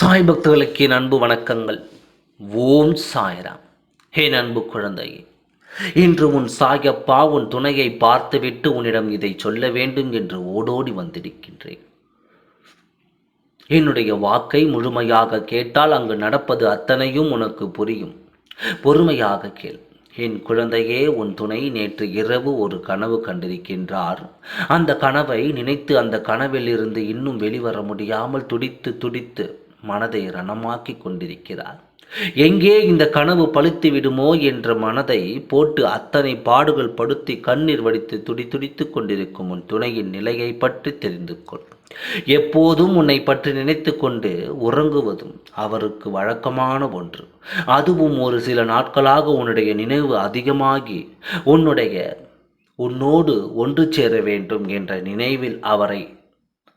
சாய் பக்தர்களுக்கு என் அன்பு வணக்கங்கள். ஓம் சாய்ராம். என் அன்பு குழந்தையே இன்று உன் சாயப்பா உன் துணையை பார்த்துவிட்டு உன்னிடம் இதை சொல்ல வேண்டும் என்று ஓடோடி வந்திருக்கின்றேன். என்னுடைய வாக்கை முழுமையாக கேட்டால் அங்கு நடப்பது அத்தனையும் உனக்கு புரியும். பொறுமையாக கேள். என் குழந்தையே உன் துணை நேற்று இரவு ஒரு கனவு கண்டிருக்கின்றார். அந்த கனவை நினைத்து அந்த கனவில் இருந்து இன்னும் வெளிவர முடியாமல் துடித்து துடித்து மனதை ரணமாக்கி கொண்டிருக்கிறார். எங்கே இந்த கனவு பழுத்து விடுமோ என்ற மனதை போட்டு அத்தனை பாடுகள் படுத்தி கண்ணீர் வடித்து துடி துடித்து கொண்டிருக்கும் உன் துணையின் நிலையை பற்றி தெரிந்து கொள். எப்போதும் உன்னை பற்றி நினைத்து கொண்டு உறங்குவதும் அவருக்கு வழக்கமான ஒன்று. அதுவும் ஒரு சில நாட்களாக உன்னுடைய நினைவு அதிகமாகி உன்னுடைய உன்னோடு ஒன்று சேர வேண்டும் என்ற நினைவில் அவரை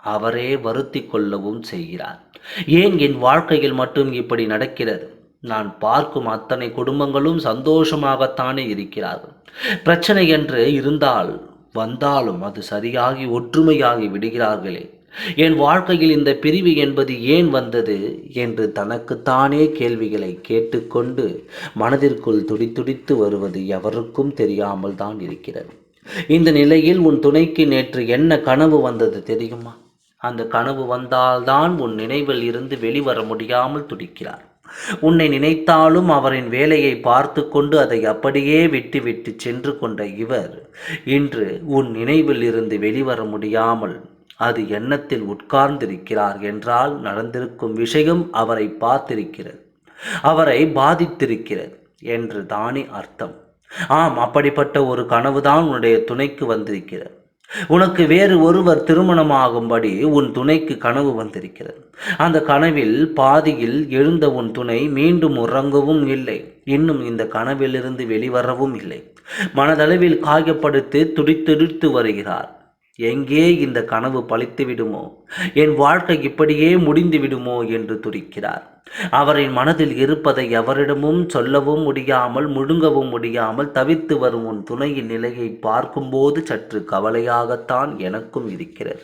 அவரே வருத்தி கொள்ளவும் செய்கிறார். ஏன் என் வாழ்க்கையில் மட்டும் இப்படி நடக்கிறது? நான் பார்க்கும் அத்தனை குடும்பங்களும் சந்தோஷமாகத்தானே இருக்கிறார்கள். பிரச்சனை என்று இருந்தால் வந்தாலும் அது சரியாகி ஒற்றுமையாகி விடுகிறார்களே. என் வாழ்க்கையில் இந்த பிரிவு என்பது ஏன் வந்தது? என்று தனக்குத்தானே கேள்விகளை கேட்டுக்கொண்டு மனதிற்குள் துடித்துடித்து வருவது எவருக்கும் தெரியாமல் தான் இருக்கிறது. இந்த நிலையில் உன் துணைக்கு நேற்று என்ன கனவு வந்தது தெரியுமா? அந்த கனவு வந்தால்தான் உன் நினைவில் இருந்து வெளிவர முடியாமல் துடிக்கிறார். உன்னை நினைத்தாலும் அவரின் வேலையை பார்த்து கொண்டு அதை அப்படியே விட்டு விட்டு சென்று கொண்ட இவர் இன்று உன் நினைவில் இருந்து வெளிவர முடியாமல் அது எண்ணத்தில் உட்கார்ந்திருக்கிறார் என்றால் நடந்திருக்கும் விஷயம் அவரை பார்த்திருக்கிறது அவரை பாதித்திருக்கிறது என்று தானே அர்த்தம். ஆம் அப்படிப்பட்ட ஒரு கனவுதான் உன்னுடைய துணைக்கு வந்திருக்கிறது. உனக்கு வேறு ஒருவர் திருமணமாகும்படி உன் துணைக்கு கனவு வந்திருக்கிறது. அந்த கனவில் பாதியில் எழுந்த உன் துணை மீண்டும் உறங்கவும் இல்லை. இன்னும் இந்த கனவிலிருந்து வெளிவரவும் இல்லை. மனதளவில் காயப்படுத்தி துடித்துடித்து வருகிறார். எங்கே இந்த கனவு பழித்து விடுமோ? என் வாழ்க்கை இப்படியே முடிந்து விடுமோ? என்று துடிக்கிறார். அவரின் மனதில் இருப்பதை எவரிடமும் சொல்லவும் முடியாமல் முழுங்கவும் முடியாமல் தவித்து வரும் உன் துணையின் நிலையை பார்க்கும்போது சற்று கவலையாகத்தான் எனக்கும் இருக்கிறது.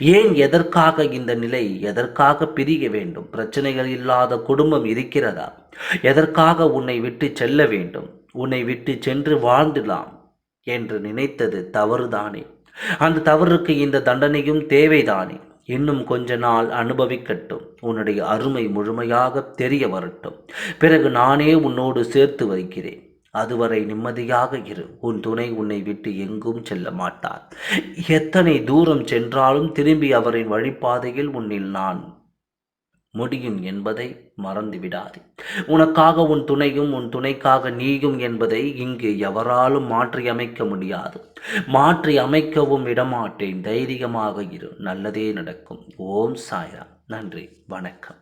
ஏன் எதற்காக இந்த நிலை? எதற்காக பிரிய வேண்டும்? பிரச்சனைகள் இல்லாத குடும்பம் இருக்கிறதா? எதற்காக உன்னை விட்டு செல்ல வேண்டும்? உன்னை விட்டு சென்று வாழ்ந்துடலாம் என்று நினைத்தது தவறுதானே? அந்த தவறுக்கு இந்த தண்டனையும் தேவைதானே. இன்னும் கொஞ்ச நாள் அனுபவிக்கட்டும். உன்னுடைய அருமை முழுமையாக தெரிய வரட்டும். பிறகு நானே உன்னோடு சேர்த்து வைக்கிறேன். அதுவரை நிம்மதியாக இரு. உன் துணை உன்னை விட்டு எங்கும் செல்ல மாட்டார். எத்தனை தூரம் சென்றாலும் திரும்பி அவரின் வழிபாதையில் உன்னில் நான் முடியும் என்பதை மறந்துவிடாதே. உனக்காக உன் துணையும் உன் துணைக்காக நீயும் என்பதை இங்கு எவராலும் மாற்றி அமைக்க முடியாது. மாற்றி அமைக்கவும் விடமாட்டேன் தைரியமாக இரு. நல்லதே நடக்கும். ஓம் சாய்ராம். நன்றி. வணக்கம்.